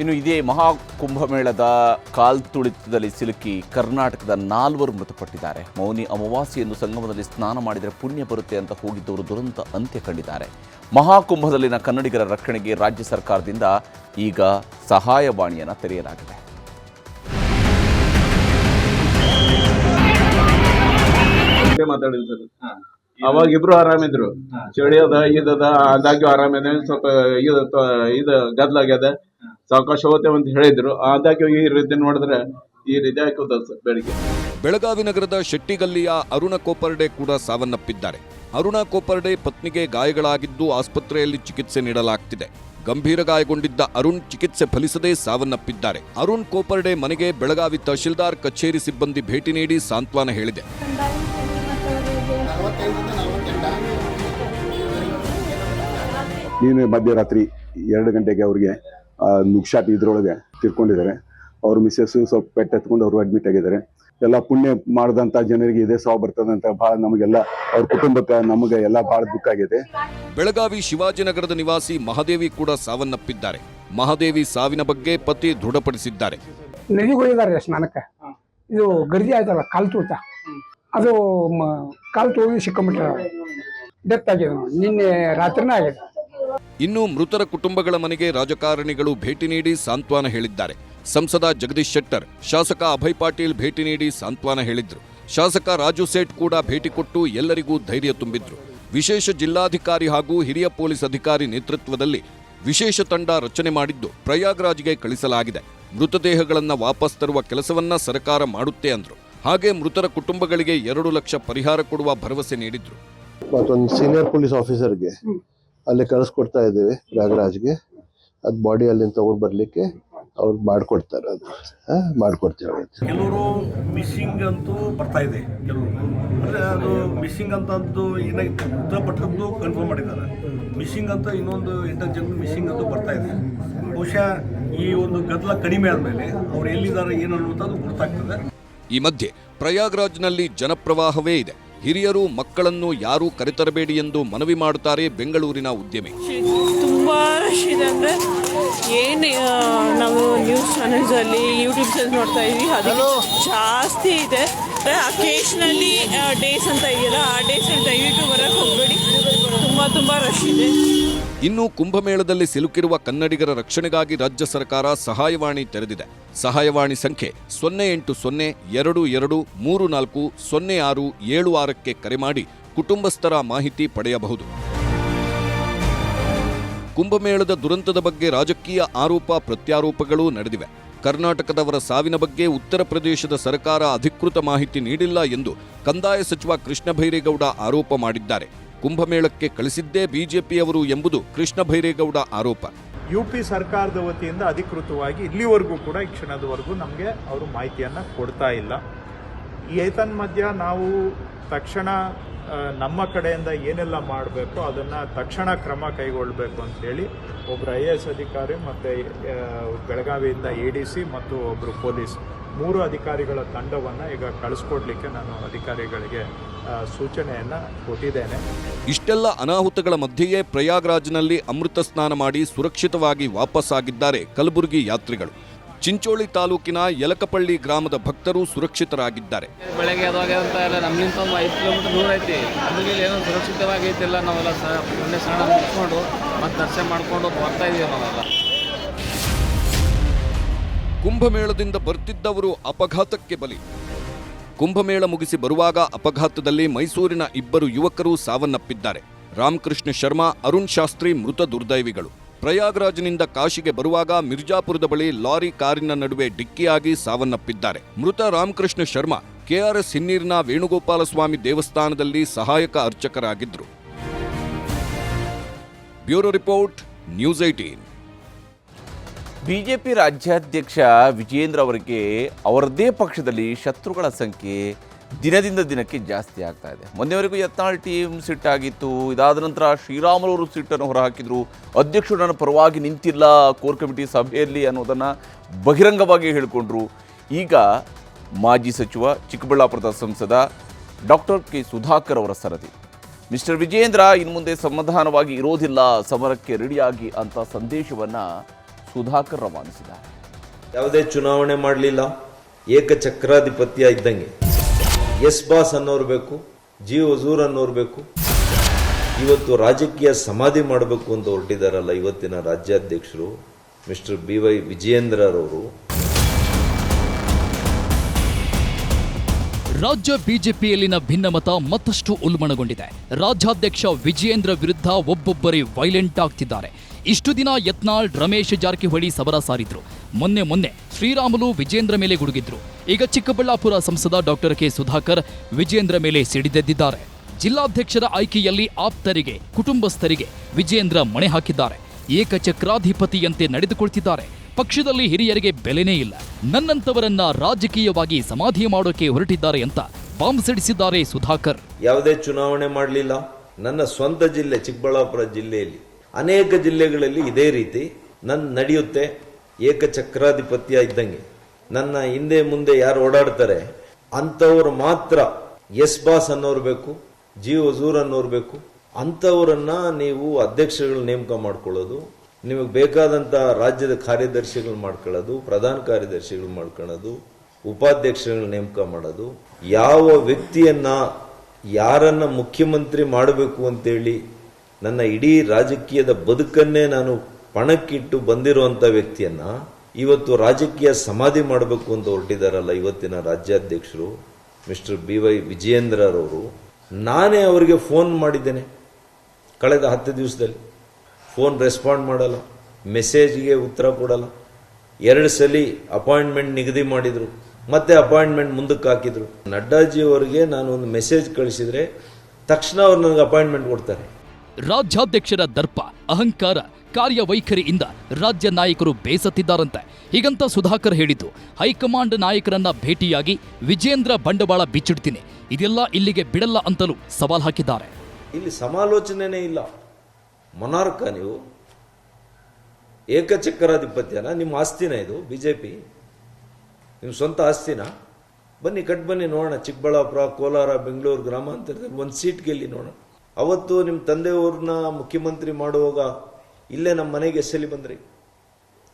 ಇನ್ನು ಇದೇ ಮಹಾಕುಂಭಮೇಳದ ಕಾಲ್ತುಳಿತದಲ್ಲಿ ಸಿಲುಕಿ ಕರ್ನಾಟಕದ ನಾಲ್ವರು ಮೃತಪಟ್ಟಿದ್ದಾರೆ. ಮೌನಿ ಅಮಾವಾಸ್ಯೆ ಎಂದು ಸಂಗಮದಲ್ಲಿ ಸ್ನಾನ ಮಾಡಿದರೆ ಪುಣ್ಯ ಬರುತ್ತೆ ಅಂತ ಹೋಗಿದ್ದವರು ದುರಂತ ಅಂತ್ಯ ಕಂಡಿದ್ದಾರೆ. ಮಹಾಕುಂಭದಲ್ಲಿನ ಕನ್ನಡಿಗರ ರಕ್ಷಣೆಗೆ ರಾಜ್ಯ ಸರ್ಕಾರದಿಂದ ಈಗ ಸಹಾಯವಾಣಿಯನ್ನು ತೆರೆಯಲಾಗಿದೆ. ಅವಾಗಿಬ್ರು ಆರಾಮಿದ್ರು. ಚಳಿ ಅದ ಇದದ ಆರಾಮಿದೆ ಸ್ವಲ್ಪ ಇದು ಇದು ಗದ್ಲಾಗ್ಯದ. ಸಾವಕಾಶ ಹೋಗ್ತೇವೆ ಅಂತ ಹೇಳಿದ್ರು. ಆದಾಗ ಈ ರೀತಿ ನೋಡಿದ್ರೆ ಈ ರೀತಿ ಹಾಕೋದ ಸರ್ ಬೆಳಿಗ್ಗೆ. ಬೆಳಗಾವಿ ನಗರದ ಶೆಟ್ಟಿಗಲ್ಲಿಯ ಅರುಣ ಕೋಪರ್ಡೆ ಕೂಡ ಸಾವನ್ನಪ್ಪಿದ್ದಾರೆ. ಅರುಣ ಕೋಪರ್ಡೆ ಪತ್ನಿಗೆ ಗಾಯಗಳಾಗಿದ್ದು ಆಸ್ಪತ್ರೆಯಲ್ಲಿ ಚಿಕಿತ್ಸೆ ನೀಡಲಾಗ್ತಿದೆ. ಗಂಭೀರ ಗಾಯಗೊಂಡಿದ್ದ ಅರುಣ್ ಚಿಕಿತ್ಸೆ ಫಲಿಸದೆ ಸಾವನ್ನಪ್ಪಿದ್ದಾರೆ. ಅರುಣ್ ಕೋಪರ್ಡೆ ಮನೆಗೆ ಬೆಳಗಾವಿ ತಹಶೀಲ್ದಾರ್ ಕಚೇರಿ ಸಿಬ್ಬಂದಿ ಭೇಟಿ ನೀಡಿ ಸಾಂತ್ವನ ಹೇಳಿದೆ. ನೀನು ಮಧ್ಯರಾತ್ರಿ ಎರಡು ಗಂಟೆಗೆ ಅವ್ರಿಗೆ ನುಗ್ಶಾಟ್ ಇದ್ರೊಳಗೆ ತಿರ್ಕೊಂಡಿದ್ದಾರೆ. ಅವ್ರ ಮಿಸ್ಸಸ್ ಸ್ವಲ್ಪ ಪೆಟ್ಟು ಎತ್ಕೊಂಡು ಅವರು ಅಡ್ಮಿಟ್ ಆಗಿದ್ದಾರೆ. ಎಲ್ಲ ಪುಣ್ಯ ಮಾಡಿದಂಥ ಜನರಿಗೆ ಇದೇ ಸಾವು ಬರ್ತದಂತ ಭಾಳ ನಮಗೆಲ್ಲ ಅವ್ರ ಕುಟುಂಬಕ್ಕೆ ನಮಗೆ ಎಲ್ಲ ಭಾಳ ದುಃಖ ಆಗಿದೆ. ಬೆಳಗಾವಿ ಶಿವಾಜಿನಗರದ ನಿವಾಸಿ ಮಹಾದೇವಿ ಕೂಡ ಸಾವನ್ನಪ್ಪಿದ್ದಾರೆ. ಮಹಾದೇವಿ ಸಾವಿನ ಬಗ್ಗೆ ಪತಿ ದೃಢಪಡಿಸಿದ್ದಾರೆ. ನದಿ ಹೋಗಿದ್ದಾರೆ ಸ್ನಾನಕ್ಕೆ. ಇದು ಗರ್ಜಿ ಆಯ್ತಲ್ಲ ಕಾಲು ತೂತ ಅದು ಮ- ಕಾಲು ತೂಗಿ ಸಿಕ್ಕೊಂಬಿಟ್ರೆ ಡೆತ್ ಆಗಿದೆ. ನಿನ್ನೆ ರಾತ್ರಿನೇ ಆಗಿದೆ. ಇನ್ನು ಮೃತರ ಕುಟುಂಬಗಳ ಮನೆಗೆ ರಾಜಕಾರಣಿಗಳು ಭೇಟಿ ನೀಡಿ ಸಾಂತ್ವನ ಹೇಳಿದ್ದಾರೆ. ಸಂಸದ ಜಗದೀಶ್ ಶೆಟ್ಟರ್ ಶಾಸಕ ಅಭಯ್ ಪಾಟೀಲ್ ಭೇಟಿ ನೀಡಿ ಸಾಂತ್ವನ ಹೇಳಿದ್ರು. ಶಾಸಕ ರಾಜು ಸೇಠ್ ಕೂಡ ಭೇಟಿ ಕೊಟ್ಟು ಎಲ್ಲರಿಗೂ ಧೈರ್ಯ ತುಂಬಿದ್ರು. ವಿಶೇಷ ಜಿಲ್ಲಾಧಿಕಾರಿ ಹಾಗೂ ಹಿರಿಯ ಪೊಲೀಸ್ ಅಧಿಕಾರಿ ನೇತೃತ್ವದಲ್ಲಿ ವಿಶೇಷ ತಂಡ ರಚನೆ ಮಾಡಿದ್ದು ಪ್ರಯಾಗ್ರಾಜ್ಗೆ ಕಳಿಸಲಾಗಿದೆ. ಮೃತದೇಹಗಳನ್ನು ವಾಪಸ್ ತರುವ ಕೆಲಸವನ್ನ ಸರ್ಕಾರ ಮಾಡುತ್ತೆ ಅಂದ್ರು. ಹಾಗೆ ಮೃತರ ಕುಟುಂಬಗಳಿಗೆ ಎರಡು ಲಕ್ಷ ಪರಿಹಾರ ಕೊಡುವ ಭರವಸೆ ನೀಡಿದ್ರು. ಮತ್ತೊಂದು ಸೀನಿಯರ್ ಪೊಲೀಸ್ ಆಫೀಸರ್ಗೆ ಅಲ್ಲಿ ಕಳಿಸ್ಕೊಡ್ತಾ ಇದ್ದೇವೆ ಪ್ರಯಾಗ್ರಾಜ್ಗೆ ಅದು ಬಾಡಿ ಅಲ್ಲಿಂದ ತೊಗೊಂಡು ಬರಲಿಕ್ಕೆ ಅವ್ರು ಮಾಡ್ಕೊಡ್ತಾರೆ ಅದು. ಮಾಡ್ಕೊಡ್ತೀವಿ ಮಾಡ್ಕೊಡ್ತೇವೆ ಕೆಲವರು ಮಿಸ್ಸಿಂಗ್ ಅಂತೂ ಬರ್ತಾ ಇದೆ ಕೆಲವರು. ಅಂದರೆ ಅದು ಮಿಸ್ಸಿಂಗ್ ಅಂತದ್ದು ಏನಾಗಿತ್ತು ಮೃತಪಟ್ಟದ್ದು ಕನ್ಫರ್ಮ್ ಮಾಡಿದ್ದಾರೆ. ಮಿಸ್ಸಿಂಗ್ ಅಂತ ಇನ್ನೊಂದು ಎಂಟು ಜನ ಮಿಸ್ಸಿಂಗ್ ಅಂತೂ ಬರ್ತಾ ಇದೆ. ಬಹುಶಃ ಈ ಒಂದು ಗದ್ದಲ ಕಡಿಮೆ ಆದಮೇಲೆ ಅವ್ರು ಎಲ್ಲಿದ್ದಾರೆ ಏನು ಅನ್ನುವಂಥದ್ದು ಗೊತ್ತಾಗ್ತದೆ ಈ ಮಧ್ಯೆ ಪ್ರಯಾಗ್ರಾಜ್ನಲ್ಲಿ ಜನಪ್ರವಾಹವೇ ಇದೆ. ಹಿರಿಯರು ಮಕ್ಕಳನ್ನು ಯಾರೂ ಕರೆತರಬೇಡಿ ಎಂದು ಮನವಿ ಮಾಡುತ್ತಾರೆ ಬೆಂಗಳೂರಿನ ಉದ್ಯಮಿ. ತುಂಬ ರಶ್ ಇದೆ ಅಂದರೆ ಏನು ನಾವು ನ್ಯೂಸ್ ಚಾನೆಲ್ಸಲ್ಲಿ ಯೂಟ್ಯೂಬ್ಸಲ್ಲಿ ನೋಡ್ತಾ ಇದ್ವಿ. ಅದಕ್ಕೆ ಜಾಸ್ತಿ ಇದೆ. ಅಕೇಶ್ನಲ್ಲಿ ಡೇಸ್ ಅಂತ ಇದೆಯಲ್ಲ ಆ ಡೇಸಲ್ಲಿ ದಯವಿಟ್ಟು ಬರೋಕ್ಕೆ ಹೋಗಬೇಡಿ. ತುಂಬ ತುಂಬ ರಶ್ ಇದೆ. ಇನ್ನು ಕುಂಭಮೇಳದಲ್ಲಿ ಸಿಲುಕಿರುವ ಕನ್ನಡಿಗರ ರಕ್ಷಣೆಗಾಗಿ ರಾಜ್ಯ ಸರ್ಕಾರ ಸಹಾಯವಾಣಿ ತೆರೆದಿದೆ. ಸಹಾಯವಾಣಿ ಸಂಖ್ಯೆ ಸೊನ್ನೆ ಎಂಟು ಸೊನ್ನೆ ಎರಡು ಎರಡು ಮೂರು ನಾಲ್ಕು ಸೊನ್ನೆ ಆರು ಏಳು ಆರಕ್ಕೆ ಕರೆ ಮಾಡಿ ಕುಟುಂಬಸ್ಥರ ಮಾಹಿತಿ ಪಡೆಯಬಹುದು. ಕುಂಭಮೇಳದ ದುರಂತದ ಬಗ್ಗೆ ರಾಜಕೀಯ ಆರೋಪ ಪ್ರತ್ಯಾರೋಪಗಳು ನಡೆದಿವೆ. ಕರ್ನಾಟಕದವರ ಸಾವಿನ ಬಗ್ಗೆ ಉತ್ತರ ಪ್ರದೇಶದ ಸರ್ಕಾರ ಅಧಿಕೃತ ಮಾಹಿತಿ ನೀಡಿಲ್ಲ ಎಂದು ಕಂದಾಯ ಸಚಿವ ಕೃಷ್ಣ ಭೈರೇಗೌಡ ಆರೋಪ ಮಾಡಿದ್ದಾರೆ. ಕುಂಭಮೇಳಕ್ಕೆ ಕಳಿಸಿದ್ದೇ ಬಿಜೆಪಿಯವರು ಎಂಬುದು ಕೃಷ್ಣ ಭೈರೇಗೌಡ ಆರೋಪ. ಯು ಪಿ ಸರ್ಕಾರದ ವತಿಯಿಂದ ಅಧಿಕೃತವಾಗಿ ಇಲ್ಲಿವರೆಗೂ ಕೂಡ ಈ ಕ್ಷಣದವರೆಗೂ ನಮಗೆ ಅವರು ಮಾಹಿತಿಯನ್ನು ಕೊಡ್ತಾ ಇಲ್ಲ. ಏತನ್ಮಧ್ಯ ನಾವು ತಕ್ಷಣ ನಮ್ಮ ಕಡೆಯಿಂದ ಏನೆಲ್ಲ ಮಾಡಬೇಕು ಅದನ್ನು ತಕ್ಷಣ ಕ್ರಮ ಕೈಗೊಳ್ಳಬೇಕು ಅಂತೇಳಿ ಒಬ್ಬರು ಐ ಎ ಎಸ್ ಅಧಿಕಾರಿ ಮತ್ತು ಬೆಳಗಾವಿಯಿಂದ ಎ ಡಿ ಸಿ ಮತ್ತು ಒಬ್ಬರು ಪೊಲೀಸ್ ಮೂರು ಅಧಿಕಾರಿಗಳ ತಂಡವನ್ನು ಈಗ ಕಳಿಸ್ಕೊಡ್ಲಿಕ್ಕೆ ನಾನು ಅಧಿಕಾರಿಗಳಿಗೆ ಸೂಚನೆಯನ್ನು ಕೊಟ್ಟಿದ್ದೇನೆ. ಇಷ್ಟೆಲ್ಲ ಅನಾಹುತಗಳ ಮಧ್ಯೆಯೇ ಪ್ರಯಾಗ್ರಾಜ್ನಲ್ಲಿ ಅಮೃತ ಸ್ನಾನ ಮಾಡಿ ಸುರಕ್ಷಿತವಾಗಿ ವಾಪಸ್ಸಾಗಿದ್ದಾರೆ ಕಲಬುರಗಿ ಯಾತ್ರಿಗಳು. ಚಿಂಚೋಳಿ ತಾಲೂಕಿನ ಯಲಕಪಳ್ಳಿ ಗ್ರಾಮದ ಭಕ್ತರು ಸುರಕ್ಷಿತರಾಗಿದ್ದಾರೆ. ಬೆಳಗ್ಗೆ ಅದಾಗ ಅಂತ ಎಲ್ಲ ನಮ್ಮಿಂದ ಒಂದು ಐದು ಕಿಲೋಮೀಟರ್ ದೂರ ಐತಿ. ಅದ್ರಲ್ಲಿ ಏನೋ ಸುರಕ್ಷಿತವಾಗಿ ಐತಿಲ್ಲ ನಾವೆಲ್ಲ ಪುಣ್ಯ ಸ್ನಾನ ಮುಗಿಸ್ಕೊಂಡು ಮತ್ತೆ ದರ್ಶನ ಮಾಡ್ಕೊಂಡು ಬರ್ತಾ ಇದೀವಿ ನಾವೆಲ್ಲ. ಕುಂಭಮೇಳದಿಂದ ಬರ್ತಿದ್ದವರು ಅಪಘಾತಕ್ಕೆ ಬಲಿ. ಕುಂಭಮೇಳ ಮುಗಿಸಿ ಬರುವಾಗ ಅಪಘಾತದಲ್ಲಿ ಮೈಸೂರಿನ ಇಬ್ಬರು ಯುವಕರು ಸಾವನ್ನಪ್ಪಿದ್ದಾರೆ. ರಾಮಕೃಷ್ಣ ಶರ್ಮಾ, ಅರುಣ್ ಶಾಸ್ತ್ರಿ ಮೃತ ದುರ್ದೈವಿಗಳು. ಪ್ರಯಾಗ್ರಾಜ್ನಿಂದ ಕಾಶಿಗೆ ಬರುವಾಗ ಮಿರ್ಜಾಪುರದ ಬಳಿ ಲಾರಿ ಕಾರಿನ ನಡುವೆ ಡಿಕ್ಕಿಯಾಗಿ ಸಾವನ್ನಪ್ಪಿದ್ದಾರೆ. ಮೃತ ರಾಮಕೃಷ್ಣ ಶರ್ಮಾ, ಕೆಆರ್ಎಸ್ ಹಿನ್ನೀರಿನ ವೇಣುಗೋಪಾಲಸ್ವಾಮಿ ದೇವಸ್ಥಾನದಲ್ಲಿ ಸಹಾಯಕ ಅರ್ಚಕರಾಗಿದ್ದರು. Bureau report, news eighteen BJP ರಾಜ್ಯಾಧ್ಯಕ್ಷ ವಿಜೇಂದ್ರ ಅವರಿಗೆ ಅವರದೇ ಪಕ್ಷದಲ್ಲಿ ಶತ್ರುಗಳ ಸಂಖ್ಯೆ ದಿನದಿಂದ ದಿನಕ್ಕೆ ಜಾಸ್ತಿ ಆಗ್ತಾ ಇದೆ. ಮೊನ್ನೆವರೆಗೂ ಯತ್ನಾಳ್ ಟೀಮ್ ಸಿಟ್ಟಾಗಿತ್ತು ಇದಾದ ನಂತರ ಶ್ರೀರಾಮುಲವರು ಸಿಟ್ಟನ್ನು ಹೊರಹಾಕಿದ್ರು. ಅಧ್ಯಕ್ಷರು ನನ್ನ ಪರವಾಗಿ ನಿಂತಿಲ್ಲ. ಕೋರ್ ಕಮಿಟಿ ಸಭೆಯಲ್ಲಿ ಅನ್ನೋದನ್ನು ಬಹಿರಂಗವಾಗಿ ಹೇಳಿಕೊಂಡ್ರು. ಈಗ ಮಾಜಿ ಸಚಿವ, ಚಿಕ್ಕಬಳ್ಳಾಪುರದ ಸಂಸದ ಡಾಕ್ಟರ್ ಕೆ. ಸುಧಾಕರ್ ಅವರ ಸರದಿ. ಮಿಸ್ಟರ್ ವಿಜೇಂದ್ರ ಇನ್ನು ಮುಂದೆ ಸಮಾಧಾನವಾಗಿ ಇರೋದಿಲ್ಲ. ಸಮರಕ್ಕೆ ರೆಡಿಯಾಗಿ ಅಂತ ಸಂದೇಶವನ್ನು ಸುಧಾಕರ್ ರವಾನಿಸಿದ್ದಾರೆ. ಯಾವುದೇ ಚುನಾವಣೆ ಮಾಡಲಿಲ್ಲ ಏಕಚಕ್ರಾಧಿಪತ್ಯ ಇದ್ದಂಗೆ. ಎಸ್ ಬಾಸ್ ಅನ್ನೋರು ಬೇಕು ಜಿ ಹಜೂರ್ ಅನ್ನೋರು ಬೇಕು ಇವತ್ತು ರಾಜಕೀಯ ಸಮಾಧಿ ಮಾಡಬೇಕು ಅಂತ ಹೊರಟಿದಾರಲ್ಲ ಇವತ್ತಿನ ರಾಜ್ಯಾಧ್ಯಕ್ಷರು ಮಿಸ್ಟರ್ ಬಿ ವೈ ವಿಜಯೇಂದ್ರರವರು. ರಾಜ್ಯ ಬಿಜೆಪಿಯಲ್ಲಿನ ಭಿನ್ನಮತ ಮತ್ತಷ್ಟು ಉಲ್ಬಣಗೊಂಡಿದೆ ರಾಜ್ಯಾಧ್ಯಕ್ಷ ವಿಜಯೇಂದ್ರ ವಿರುದ್ಧ ಒಬ್ಬೊಬ್ಬರೇ ವೈಲೆಂಟ್ ಆಗ್ತಿದ್ದಾರೆ. ಇಷ್ಟು ದಿನ ಯತ್ನಾಳ್, ರಮೇಶ್ ಜಾರಕಿಹೊಳಿ ಸಬರ ಸಾರಿದ್ರು. ಮೊನ್ನೆ ಮೊನ್ನೆ ಶ್ರೀರಾಮುಲು ವಿಜೇಂದ್ರ ಮೇಲೆ ಗುಡುಗಿದ್ರು. ಈಗ ಚಿಕ್ಕಬಳ್ಳಾಪುರ ಸಂಸದ ಡಾಕ್ಟರ್ ಕೆ ಸುಧಾಕರ್ ವಿಜೇಂದ್ರ ಮೇಲೆ ಸಿಡಿದೆದ್ದಿದ್ದಾರೆ. ಜಿಲ್ಲಾಧ್ಯಕ್ಷರ ಆಯ್ಕೆಯಲ್ಲಿ ಆಪ್ತರಿಗೆ, ಕುಟುಂಬಸ್ಥರಿಗೆ ವಿಜೇಂದ್ರ ಮಣೆ ಹಾಕಿದ್ದಾರೆ. ಏಕಚಕ್ರಾಧಿಪತಿಯಂತೆ ನಡೆದುಕೊಳ್ತಿದ್ದಾರೆ. ಪಕ್ಷದಲ್ಲಿ ಹಿರಿಯರಿಗೆ ಬೆಲೆನೇ ಇಲ್ಲ. ನನ್ನಂತವರನ್ನ ರಾಜಕೀಯವಾಗಿ ಸಮಾಧಿ ಮಾಡೋಕೆ ಹೊರಟಿದ್ದಾರೆ ಅಂತ ಬಾಂಬ್ ಸಿಡಿಸಿದ್ದಾರೆ ಸುಧಾಕರ್. ಯಾವುದೇ ಚುನಾವಣೆ ಮಾಡಲಿಲ್ಲ. ನನ್ನ ಸ್ವಂತ ಜಿಲ್ಲೆ ಚಿಕ್ಕಬಳ್ಳಾಪುರ ಜಿಲ್ಲೆಯಲ್ಲಿ. ಅನೇಕ ಜಿಲ್ಲೆಗಳಲ್ಲಿ ಇದೇ ರೀತಿ ನನ್ನ ನಡೆಯುತ್ತೆ ಏಕಚಕ್ರಾಧಿಪತ್ಯ ಇದ್ದಂಗೆ. ನನ್ನ ಹಿಂದೆ ಮುಂದೆ ಯಾರು ಓಡಾಡ್ತಾರೆ ಅಂಥವ್ರು ಮಾತ್ರ ಎಸ್ ಬಾಸ್ ಅನ್ನೋರು ಬೇಕು, ಜಿ ಹಜೂರ್ ಅನ್ನೋರು ಬೇಕು. ಅಂಥವ್ರನ್ನ ನೀವು ಅಧ್ಯಕ್ಷಗಳು ನೇಮಕ ಮಾಡ್ಕೊಳ್ಳೋದು, ನಿಮಗೆ ಬೇಕಾದಂಥ ರಾಜ್ಯದ ಕಾರ್ಯದರ್ಶಿಗಳು ಮಾಡ್ಕೊಳ್ಳೋದು, ಪ್ರಧಾನ ಕಾರ್ಯದರ್ಶಿಗಳು ಮಾಡ್ಕೊಳ್ಳೋದು, ಉಪಾಧ್ಯಕ್ಷರುಗಳು ನೇಮಕ ಮಾಡೋದು. ಯಾವ ವ್ಯಕ್ತಿಯನ್ನ ಯಾರನ್ನ ಮುಖ್ಯಮಂತ್ರಿ ಮಾಡಬೇಕು ಅಂತೇಳಿ ನನ್ನ ಇಡೀ ರಾಜಕೀಯದ ಬದುಕನ್ನೇ ನಾನು ಪಣಕ್ಕಿಟ್ಟು ಬಂದಿರುವಂತ ವ್ಯಕ್ತಿಯನ್ನ ಇವತ್ತು ರಾಜಕೀಯ ಸಮಾಧಿ ಮಾಡಬೇಕು ಅಂತ ಹೊರಟಿದಾರಲ್ಲ ಇವತ್ತಿನ ರಾಜ್ಯಾಧ್ಯಕ್ಷರು ಮಿಸ್ಟರ್ ಬಿ ವೈ ವಿಜಯೇಂದ್ರರವರು. ನಾನೇ ಅವರಿಗೆ ಫೋನ್ ಮಾಡಿದ್ದೇನೆ ಕಳೆದ ಹತ್ತು ದಿವಸದಲ್ಲಿ. ಫೋನ್ ರೆಸ್ಪಾಂಡ್ ಮಾಡಲ್ಲ, ಮೆಸೇಜ್ಗೆ ಉತ್ತರ ಕೊಡಲ್ಲ. ಎರಡು ಸಲ ಅಪಾಯಿಂಟ್ಮೆಂಟ್ ನಿಗದಿ ಮಾಡಿದ್ರು, ಮತ್ತೆ ಅಪಾಯಿಂಟ್ಮೆಂಟ್ ಮುಂದಕ್ಕೆ ಹಾಕಿದ್ರು. ನಡ್ಡಾಜಿ ಅವರಿಗೆ ನಾನು ಒಂದು ಮೆಸೇಜ್ ಕಳಿಸಿದ್ರೆ ತಕ್ಷಣ ಅವ್ರು ನನಗೆ ಅಪಾಯಿಂಟ್ಮೆಂಟ್ ಕೊಡ್ತಾರೆ. ರಾಜ್ಯಾಧ್ಯಕ್ಷರ ದರ್ಪ, ಅಹಂಕಾರ, ಕಾರ್ಯವೈಖರಿಯಿಂದ ರಾಜ್ಯ ನಾಯಕರು ಬೇಸತ್ತಿದ್ದಾರಂತೆ. ಹೀಗಂತ ಸುಧಾಕರ್ ಹೇಳಿದ್ದು, ಹೈಕಮಾಂಡ್ ನಾಯಕರನ್ನ ಭೇಟಿಯಾಗಿ ವಿಜೇಂದ್ರ ಬಂಡವಾಳ ಬಿಚ್ಚಿಡ್ತೀನಿ. ಇದೆಲ್ಲ ಇಲ್ಲಿಗೆ ಬಿಡಲ್ಲ ಅಂತಲೂ ಸವಾಲ್ ಹಾಕಿದ್ದಾರೆ. ಇಲ್ಲಿ ಸಮಾಲೋಚನೆನೇ ಇಲ್ಲ. ಮೊನಾರ್ಕ ನೀವು, ಏಕಚಕ್ರಾಧಿಪತ್ಯನ, ನಿಮ್ಮ ಆಸ್ತಿನ ಇದು, ಬಿಜೆಪಿ. ನಿಮ್ಮ ಸ್ವಂತ ಆಸ್ತಿನ. ಬನ್ನಿ, ಕಟ್ ಬನ್ನಿ ನೋಡೋಣ, ಚಿಕ್ಕಬಳ್ಳಾಪುರ, ಕೋಲಾರ, ಬೆಂಗಳೂರು ಗ್ರಾಮಾಂತರದಲ್ಲಿ ಒಂದು ಸೀಟ್ ಗೆಲ್ಲಿ ನೋಡೋಣ. ಅವತ್ತು ನಿಮ್ಮ ತಂದೆಯವ್ರನ್ನ ಮುಖ್ಯಮಂತ್ರಿ ಮಾಡುವಾಗ ಇಲ್ಲೇ ನಮ್ಮ ಮನೆಗೆ ಎಸ್ಸಲ್ಲಿ ಬಂದ್ರಿ?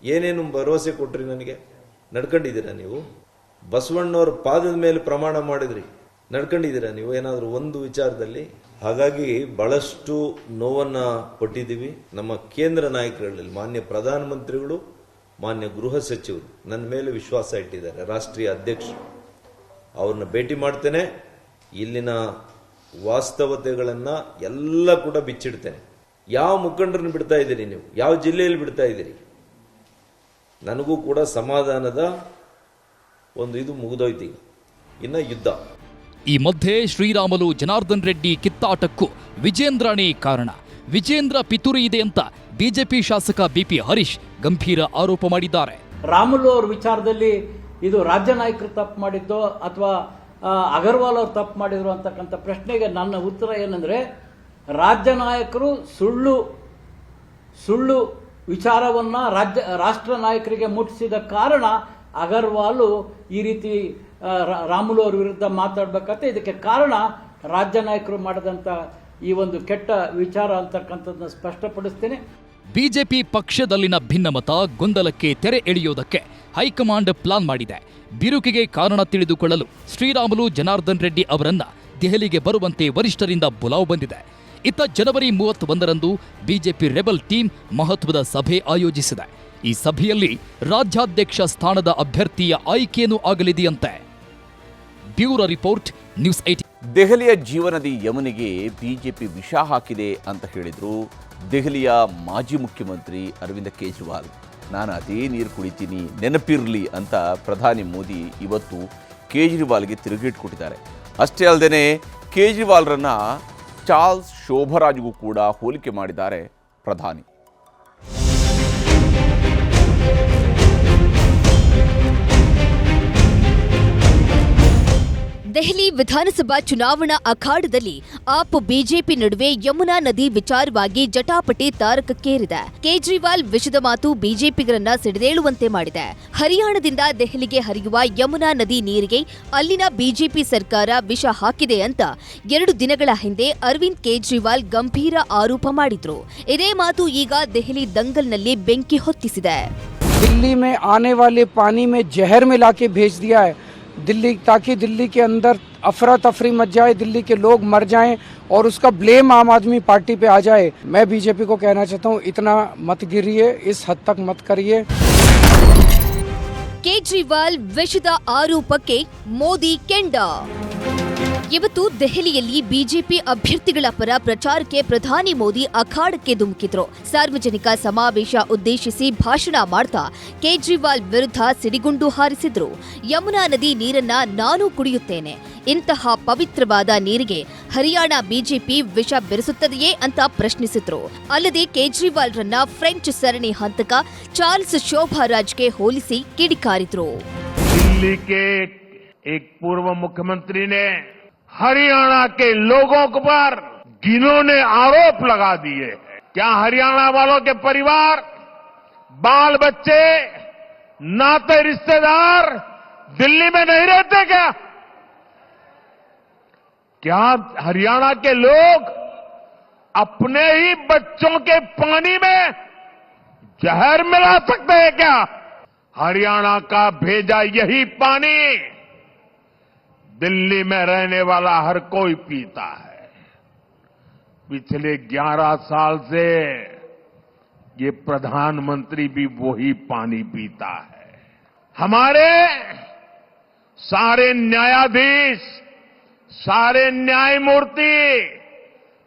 ಏನೇನು ಭರವಸೆ ಕೊಟ್ರಿ ನನಗೆ? ನಡ್ಕೊಂಡಿದ್ದೀರಾ ನೀವು? ಬಸವಣ್ಣವ್ರ ಪಾದದ ಮೇಲೆ ಪ್ರಮಾಣ ಮಾಡಿದ್ರಿ. ನಡ್ಕೊಂಡಿದ್ದೀರಾ ನೀವು? ಏನಾದರೂ ಒಂದು ವಿಚಾರದಲ್ಲಿ? ಹಾಗಾಗಿ ಬಹಳಷ್ಟು ನೋವನ್ನು ಕೊಟ್ಟಿದ್ದೀವಿ ನಮ್ಮ ಕೇಂದ್ರ ನಾಯಕರಲ್ಲಿ ಮಾನ್ಯ ಪ್ರಧಾನಮಂತ್ರಿಗಳು, ಮಾನ್ಯ ಗೃಹ ಸಚಿವರು ನನ್ನ ಮೇಲೆ ವಿಶ್ವಾಸ ಇಟ್ಟಿದ್ದಾರೆ. ರಾಷ್ಟ್ರೀಯ ಅಧ್ಯಕ್ಷರು. ಅವ್ರನ್ನ ಭೇಟಿ ಮಾಡ್ತೇನೆ. ಇಲ್ಲಿನ ವಾಸ್ತವತೆಗಳನ್ನ ಎಲ್ಲ ಕೂಡ ಬಿಚ್ಚಿಡ್ತೇನೆ. ಯಾವ ಮುಖಂಡರನ್ನು ಬಿಡ್ತಾ ಇದ್ದೀರಿ ನೀವು? ಯಾವ ಜಿಲ್ಲೆಯಲ್ಲಿ ಬಿಡ್ತಾ ಇದ್ದೀರಿ? ನನಗೂ ಕೂಡ ಸಮಾಧಾನದ ಒಂದು ಇದು ಮುಗಿದೋಯ್ತು ಇನ್ನು ಇನ್ನ ಯುದ್ಧ. ಈ ಮಧ್ಯೆ ಶ್ರೀರಾಮಲು ಜನಾರ್ದನ್ ರೆಡ್ಡಿ ಕಿತ್ತಾಟಕ್ಕೂ ವಿಜೇಂದ್ರನೇ ಕಾರಣ. ವಿಜೇಂದ್ರ ಪಿತೂರಿ ಇದೆ ಅಂತ ಬಿಜೆಪಿ ಶಾಸಕ ಬಿಪಿ ಹರೀಶ್ ಗಂಭೀರ ಆರೋಪ ಮಾಡಿದ್ದಾರೆ. ರಾಮುಲು ಅವರ ವಿಚಾರದಲ್ಲಿ ಇದು ರಾಜ್ಯ ನಾಯಕರು ತಪ್ಪು ಮಾಡಿದ್ದೋ ಅಥವಾ ಅಗರ್ವಾಲ್ ಅವರು ತಪ್ಪು ಮಾಡಿದ್ರು ಅಂತಕ್ಕಂಥ ಪ್ರಶ್ನೆಗೆ ನನ್ನ ಉತ್ತರ ಏನಂದರೆ, ರಾಜ್ಯ ನಾಯಕರು ಸುಳ್ಳು ಸುಳ್ಳು ವಿಚಾರವನ್ನು ರಾಜ್ಯ, ರಾಷ್ಟ್ರ ನಾಯಕರಿಗೆ ಮುಟ್ಟಿಸಿದ ಕಾರಣ ಅಗರ್ವಾಲು ಈ ರೀತಿ ರಾಮುಲು ಅವ್ರ ವಿರುದ್ಧ ಮಾತಾಡಬೇಕಂತೆ ಇದಕ್ಕೆ ಕಾರಣ ರಾಜ್ಯ ನಾಯಕರು ಮಾಡಿದಂಥ ಈ ಒಂದು ಕೆಟ್ಟ ವಿಚಾರ ಅಂತಕ್ಕಂಥದ್ದನ್ನ ಸ್ಪಷ್ಟಪಡಿಸ್ತೇನೆ. ಬಿಜೆಪಿ ಪಕ್ಷದಲ್ಲಿನ ಭಿನ್ನಮತ ಗೊಂದಲಕ್ಕೆ ತೆರೆ ಎಳೆಯೋದಕ್ಕೆ ಹೈಕಮಾಂಡ್ ಪ್ಲಾನ್ ಮಾಡಿದೆ. ಬಿರುಕಿಗೆ ಕಾರಣ ತಿಳಿದುಕೊಳ್ಳಲು ಶ್ರೀರಾಮುಲು ಜನಾರ್ದನ್ ರೆಡ್ಡಿ ಅವರನ್ನ ದೆಹಲಿಗೆ ಬರುವಂತೆ ವರಿಷ್ಠರಿಂದ ಬುಲಾವ್ ಬಂದಿದೆ. ಇತ್ತ ಜನವರಿ ಮೂವತ್ತೊಂದರಂದು ಬಿಜೆಪಿ ರೆಬಲ್ ಟೀಮ್ ಮಹತ್ವದ ಸಭೆ ಆಯೋಜಿಸಿದೆ. ಈ ಸಭೆಯಲ್ಲಿ ರಾಜ್ಯಾಧ್ಯಕ್ಷ ಸ್ಥಾನದ ಅಭ್ಯರ್ಥಿಯ ಆಯ್ಕೆಯೂ ಆಗಲಿದೆಯಂತೆ. ಬ್ಯೂರೋ ರಿಪೋರ್ಟ್, ನ್ಯೂಸ್ ದೆಹಲಿಯ ಜೀವನದಿ ಯಮುನಿಗೆ ಬಿಜೆಪಿ ವಿಷ ಹಾಕಿದೆ ಅಂತ ಹೇಳಿದ್ರು ದೆಹಲಿಯ ಮಾಜಿ ಮುಖ್ಯಮಂತ್ರಿ ಅರವಿಂದ ಕೇಜ್ರಿವಾಲ್. ನಾನು ಅದೇ ನೀರು ಕುಡಿತೀನಿ, ನೆನಪಿರಲಿ ಅಂತ ಪ್ರಧಾನಿ ಮೋದಿ ಇವತ್ತು ಕೇಜ್ರಿವಾಲ್ಗೆ ತಿರುಗೇಟು ಕೊಟ್ಟಿದ್ದಾರೆ ಅಷ್ಟೇ ಅಲ್ಲದೆ ಕೇಜ್ರಿವಾಲ್ರನ್ನ ಚಾರ್ಲ್ಸ್ ಶೋಭರಾಜ್ಗೂ ಕೂಡ ಹೋಲಿಕೆ ಮಾಡಿದ್ದಾರೆ ಪ್ರಧಾನಿ. ದೆಹಲಿ ವಿಧಾನಸಭಾ ಚುನಾವಣಾ ಅಖಾಡದಲ್ಲಿ ಆಪ್ ಬಿಜೆಪಿ ನಡುವೆ ಯಮುನಾ ನದಿ ವಿಚಾರವಾಗಿ ಜಟಾಪಟಿ ತಾರಕಕ್ಕೇರಿದೆ ಕೇಜ್ರಿವಾಲ್ ವಿಷದ ಮಾತು ಬಿಜೆಪಿಗರನ್ನ ಸಿಡಿದೇಳುವಂತೆ ಮಾಡಿದೆ ಹರಿಯಾಣದಿಂದ ದೆಹಲಿಗೆ ಹರಿಯುವ ಯಮುನಾ ನದಿ ನೀರಿಗೆ ಅಲ್ಲಿನ ಬಿಜೆಪಿ ಸರ್ಕಾರ ವಿಷ ಹಾಕಿದೆ ಅಂತ ಎರಡು ದಿನಗಳ ಹಿಂದೆ ಅರವಿಂದ್ ಕೇಜ್ರಿವಾಲ್ ಗಂಭೀರ ಆರೋಪ ಮಾಡಿದ್ರು ಇದೇ ಮಾತು ಈಗ ದೆಹಲಿ ದಂಗಲ್ನಲ್ಲಿ ಬೆಂಕಿ ಹೊತ್ತಿಸಿದೆ दिल्ली में आने वाले पानी में जहर मिला के भेज दिया है दिल्ली ताकि दिल्ली के अंदर अफरा तफरी मच जाए दिल्ली के लोग मर जाएं और उसका ब्लेम आम आदमी पार्टी पे आ जाए मैं बीजेपी को कहना चाहता हूँ इतना मत गिरिए इस हद तक मत करिए ಕೇಜ್ರಿವಾಲ್ ವಿಷದ ಆರೋಪಕ್ಕೆ ಮೋದಿ ಕೆಂಡ ಇವತ್ತು ದೆಹಲಿಯಲ್ಲಿ ಬಿಜೆಪಿ ಅಭ್ಯರ್ಥಿಗಳ ಪರ ಪ್ರಚಾರಕ್ಕೆ ಪ್ರಧಾನಿ ಮೋದಿ ಅಖಾಡಕ್ಕೆ ಧುಮುಕಿದ್ರು. ಸಾರ್ವಜನಿಕ ಸಮಾವೇಶ ಉದ್ದೇಶಿಸಿ ಭಾಷಣ ಮಾಡ್ತಾ ಕೇಜ್ರಿವಾಲ್ ವಿರುದ್ಧ ಸಿಡಿಗುಂಡು ಹಾರಿಸಿದ್ರು. ಯಮುನಾ ನದಿ ನೀರನ್ನ ನಾನು ಕುಡಿಯುತ್ತೇನೆ. ಇಂತಹ ಪವಿತ್ರವಾದ ನೀರಿಗೆ ಹರಿಯಾಣ ಬಿಜೆಪಿ ವಿಷ ಬೆರೆಸುತ್ತದೆಯೇ ಅಂತ ಪ್ರಶ್ನಿಸಿದ್ರು. ಅಲ್ಲದೆ ಕೇಜ್ರಿವಾಲ್ರನ್ನ ಫ್ರೆಂಚ್ ಸರಣಿ ಹಂತಕ ಚಾರ್ಲ್ಸ್ ಶೋಭಾರಾಜ್ಗೆ ಹೋಲಿಸಿ ಕಿಡಿಕಾರಿದ್ರು. हरियाणा के लोगों पर जिन्होंने आरोप लगा दिए। क्या हरियाणा वालों के परिवार बाल बच्चे नाते रिश्तेदार दिल्ली में नहीं रहते क्या? क्या हरियाणा के लोग अपने ही बच्चों के पानी में जहर मिला सकते हैं क्या? हरियाणा का भेजा यही पानी। दिल्ली में रहने वाला हर कोई पीता है। पिछले 11 साल से ये प्रधानमंत्री भी वही पानी पीता है। हमारे सारे न्यायाधीश, सारे न्यायमूर्ति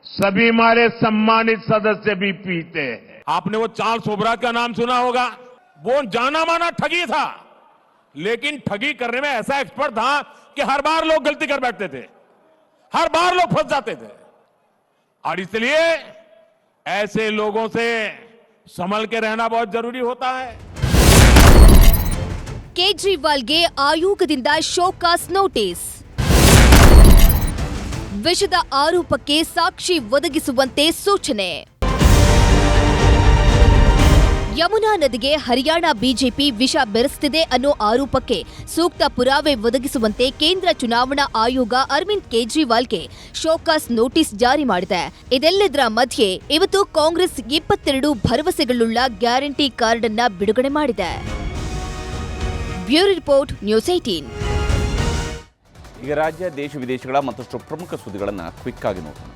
सभी हमारे सम्मानित सदस्य भी पीते हैं। आपने वो चार्ल्स ओबराज का नाम सुना होगा? वो जाना माना ठगी था। लेकिन ठगी करने में ऐसा एक्सपर्ट था कि हर बार लोग गलती कर बैठते थे हर बार लोग फंस जाते थे और इसलिए ऐसे लोगों से संभल के रहना बहुत जरूरी होता है ಕೇಜ್ರಿವಾಲ್ಗೆ ಆಯೋಗದಿಂದ ಶೋಕಾಸ್ ನೋಟಿಸ್ ವಿಷದ ಆರೋಪಕ್ಕೆ ಸಾಕ್ಷಿ ಒದಗಿಸುವಂತೆ ಸೂಚನೆ ಯಮುನಾ ನದಿಗೆ ಹರಿಯಾಣ ಬಿಜೆಪಿ ವಿಷ ಬೆರೆಸ್ತಿದೆ ಅನ್ನೋ ಆರೋಪಕ್ಕೆ ಸೂಕ್ತ ಪುರಾವೆ ಒದಗಿಸುವಂತೆ ಕೇಂದ್ರ ಚುನಾವಣಾ ಆಯೋಗ ಅರವಿಂದ್ ಕೇಜ್ರಿವಾಲ್ಗೆ ಶೋಕಾಸ್ ನೋಟಿಸ್ ಜಾರಿ ಮಾಡಿದೆ. ಇದೆಲ್ಲದರ ಮಧ್ಯೆ ಇವತ್ತು ಕಾಂಗ್ರೆಸ್ ಇಪ್ಪತ್ತೆರಡು ಭರವಸೆಗಳುಳ್ಳ ಗ್ಯಾರಂಟಿ ಕಾರ್ಡ್ ಅನ್ನ ಬಿಡುಗಡೆ ಮಾಡಿದೆ. ಬ್ಯೂರೋ ರಿಪೋರ್ಟ್, ನ್ಯೂಸ್ ಏಟೀನ್ ಈಗ ರಾಜ್ಯ ದೇಶ ವಿದೇಶಗಳ ಮತ್ತಷ್ಟು ಪ್ರಮುಖ ಸುದ್ದಿಗಳನ್ನು ಕ್ವಿಕ್ ಆಗಿ ನೋಡೋಣ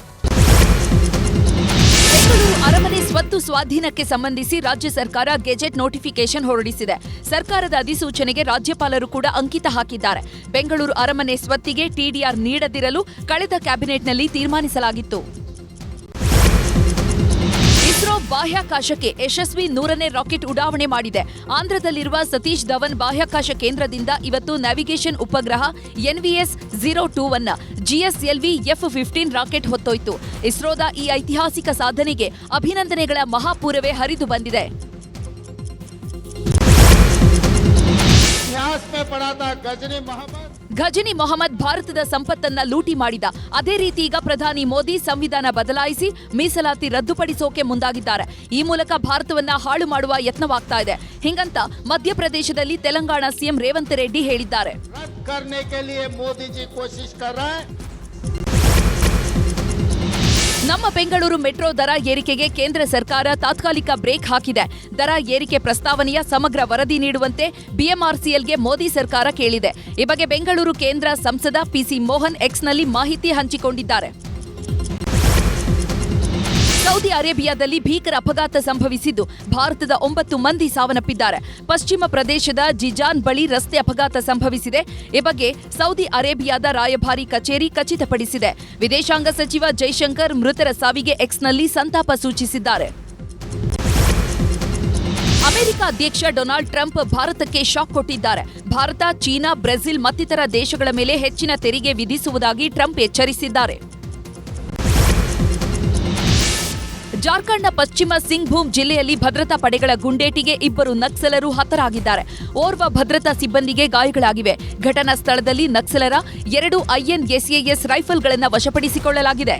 ಅರಮನೆ ಸ್ವತ್ತು ಸ್ವಾಧೀನಕ್ಕೆ ಸಂಬಂಧಿಸಿ ರಾಜ್ಯ ಸರ್ಕಾರ ಗೆಜೆಟ್ ನೋಟಿಫಿಕೇಶನ್ ಹೊರಡಿಸಿದೆ. ಸರ್ಕಾರದ ಅಧಿಸೂಚನೆಗೆ ರಾಜ್ಯಪಾಲರು ಕೂಡ ಅಂಕಿತ ಹಾಕಿದ್ದಾರೆ. ಬೆಂಗಳೂರು ಅರಮನೆ ಸ್ವತ್ತಿಗೆ ಟಿಡಿಆರ್ ನೀಡದಿರಲು ಕಳೆದ ಕ್ಯಾಬಿನೆಟ್ನಲ್ಲಿ ತೀರ್ಮಾನಿಸಲಾಗಿತ್ತು. ಇಸ್ರೋ ಬಾಹ್ಯಾಕಾಶಕ್ಕೆ ಯಶಸ್ವಿ ನೂರನೇ ರಾಕೆಟ್ ಉಡಾವಣೆ ಮಾಡಿದೆ. ಆಂಧ್ರದಲ್ಲಿರುವ ಸತೀಶ್ ಧವನ್ ಬಾಹ್ಯಾಕಾಶ ಕೇಂದ್ರದಿಂದ ಇವತ್ತು ನ್ಯಾವಿಗೇಷನ್ ಉಪಗ್ರಹ ಎನ್ವಿಎಸ್ ಝೀರೋ ಟೂ ಅನ್ನ ಜಿಎಸ್ಎಲ್ವಿ ಎಫ್ ಫಿಫ್ಟೀನ್ ರಾಕೆಟ್ ಹೊತ್ತೊಯ್ತು. ಇಸ್ರೋದ ಈ ಐತಿಹಾಸಿಕ ಸಾಧನೆಗೆ ಅಭಿನಂದನೆಗಳ ಮಹಾಪೂರವೇ ಹರಿದು ಬಂದಿದೆ. ಇತಿಹಾಸ ಘಜನಿ ಮೊಹಮ್ಮದ್ ಭಾರತದ ಸಂಪತ್ತನ್ನ ಲೂಟಿ ಮಾಡಿದ. ಅದೇ ರೀತಿ ಈಗ ಪ್ರಧಾನಿ ಮೋದಿ ಸಂವಿಧಾನ ಬದಲಾಯಿಸಿ ಮೀಸಲಾತಿ ರದ್ದುಪಡಿಸೋಕೆ ಮುಂದಾಗಿದ್ದಾರೆ. ಈ ಮೂಲಕ ಭಾರತವನ್ನ ಹಾಳು ಮಾಡುವ ಯತ್ನವಾಗ್ತಾ ಇದೆ. ಹಿಂಗಂತ ಮಧ್ಯಪ್ರದೇಶದಲ್ಲಿ ತೆಲಂಗಾಣ ಸಿಎಂ ರೇವಂತ್ ರೆಡ್ಡಿ ಹೇಳಿದ್ದಾರೆ. ನಮ್ಮ ಬೆಂಗಳೂರು ಮೆಟ್ರೋ ದರ ಏರಿಕೆಗೆ ಕೇಂದ್ರ ಸರ್ಕಾರ ತಾತ್ಕಾಲಿಕ ಬ್ರೇಕ್ ಹಾಕಿದೆ. ದರ ಏರಿಕೆ ಪ್ರಸ್ತಾವನೆಯ ಸಮಗ್ರ ವರದಿ ನೀಡುವಂತೆ ಬಿಎಂಆರ್ಸಿಎಲ್ಗೆ ಮೋದಿ ಸರ್ಕಾರ ಕೇಳಿದೆ. ಈ ಬಗ್ಗೆ ಬೆಂಗಳೂರು ಕೇಂದ್ರ ಸಂಸದ ಪಿಸಿ ಮೋಹನ್ ಎಕ್ಸ್ನಲ್ಲಿ ಮಾಹಿತಿ ಹಂಚಿಕೊಂಡಿದ್ದಾರೆ. ಸೌದಿ ಅರೇಬಿಯಾದಲ್ಲಿ ಭೀಕರ ಅಪಘಾತ ಸಂಭವಿಸಿದ್ದು, ಭಾರತದ ಒಂಬತ್ತು ಮಂದಿ ಸಾವನ್ನಪ್ಪಿದ್ದಾರೆ. ಪಶ್ಚಿಮ ಪ್ರದೇಶದ ಜಿಜಾನ್ ಬಳಿ ರಸ್ತೆ ಅಪಘಾತ ಸಂಭವಿಸಿದೆ. ಈ ಬಗ್ಗೆ ಸೌದಿ ಅರೇಬಿಯಾದ ರಾಯಭಾರಿ ಕಚೇರಿ ಖಚಿತಪಡಿಸಿದೆ. ವಿದೇಶಾಂಗ ಸಚಿವ ಜೈಶಂಕರ್ ಮೃತರ ಸಾವಿಗೆ ಎಕ್ಸ್ನಲ್ಲಿ ಸಂತಾಪ ಸೂಚಿಸಿದ್ದಾರೆ. ಅಮೆರಿಕ ಅಧ್ಯಕ್ಷ ಡೊನಾಲ್ಡ್ ಟ್ರಂಪ್ ಭಾರತಕ್ಕೆ ಶಾಕ್ ಕೊಟ್ಟಿದ್ದಾರೆ. ಭಾರತ, ಚೀನಾ, ಬ್ರೆಜಿಲ್ ಮತ್ತಿತರ ದೇಶಗಳ ಮೇಲೆ ಹೆಚ್ಚಿನ ತೆರಿಗೆ ವಿಧಿಸುವುದಾಗಿ ಟ್ರಂಪ್ ಎಚ್ಚರಿಸಿದ್ದಾರೆ. ಜಾರ್ಖಂಡ್ನ ಪಶ್ಚಿಮ ಸಿಂಗ್ಭೂಮ್ ಜಿಲ್ಲೆಯಲ್ಲಿ ಭದ್ರತಾ ಪಡೆಗಳ ಗುಂಡೇಟಿಗೆ ಇಬ್ಬರು ನಕ್ಸಲರು ಹತರಾಗಿದ್ದಾರೆ. ಓರ್ವ ಭದ್ರತಾ ಸಿಬ್ಬಂದಿಗೆ ಗಾಯಗಳಾಗಿವೆ. ಘಟನಾ ಸ್ಥಳದಲ್ಲಿ ನಕ್ಸಲರ ಎರಡು ಐಎನ್ಎಸ್ಎಎಸ್ ರೈಫಲ್ಗಳನ್ನು ವಶಪಡಿಸಿಕೊಳ್ಳಲಾಗಿದೆ.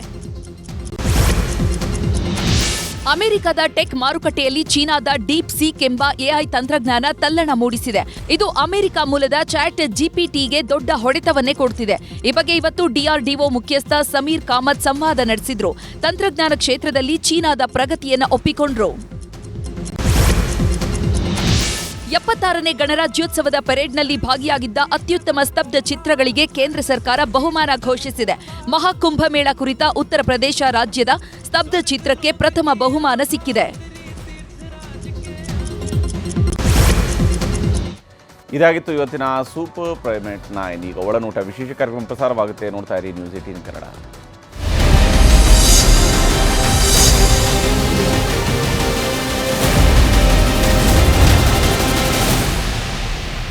ಅಮೆರಿಕದ ಟೆಕ್ ಮಾರುಕಟ್ಟೆಯಲ್ಲಿ ಚೀನಾದ ಡೀಪ್ ಸೀಕ್ ಎಂಬ ಎಐ ತಂತ್ರಜ್ಞಾನ ತಲ್ಲಣ ಮೂಡಿಸಿದೆ. ಇದು ಅಮೆರಿಕ ಮೂಲದ ಚಾಟ್ ಜಿಪಿಟಿಗೆ ದೊಡ್ಡ ಹೊಡೆತವನ್ನೇ ಕೊಡ್ತಿದೆ. ಈ ಬಗ್ಗೆ ಇವತ್ತು ಡಿಆರ್ಡಿಒ ಮುಖ್ಯಸ್ಥ ಸಮೀರ್ ಕಾಮತ್ ಸಂವಾದ ನಡೆಸಿದ್ರು. ತಂತ್ರಜ್ಞಾನ ಕ್ಷೇತ್ರದಲ್ಲಿ ಚೀನಾದ ಪ್ರಗತಿಯನ್ನು ಒಪ್ಪಿಕೊಂಡ್ರು. ಎಪ್ಪತ್ತಾರನೇ ಗಣರಾಜ್ಯೋತ್ಸವದ ಪರೇಡ್ನಲ್ಲಿ ಭಾಗಿಯಾಗಿದ್ದ ಅತ್ಯುತ್ತಮ ಸ್ತಬ್ಧ ಚಿತ್ರಗಳಿಗೆ ಕೇಂದ್ರ ಸರ್ಕಾರ ಬಹುಮಾನ ಘೋಷಿಸಿದೆ. ಮಹಾಕುಂಭಮೇಳ ಕುರಿತ ಉತ್ತರ ಪ್ರದೇಶ ರಾಜ್ಯದ ಸ್ತಬ್ಧ ಚಿತ್ರಕ್ಕೆ ಪ್ರಥಮ ಬಹುಮಾನ ಸಿಕ್ಕಿದೆ. ಇದಾಗಿತ್ತು ಇವತ್ತಿನ ಸೂಪರ್ ಪ್ರೈಮೇಟ್ನ ಇದೀಗ ಒಳನೋಟ ವಿಶೇಷ ಕಾರ್ಯಕ್ರಮ ಪ್ರಸಾರವಾಗುತ್ತೆ. ನೋಡ್ತಾ ಇರಿ ನ್ಯೂಸ್ ಏಟೀನ್ ಕನ್ನಡ.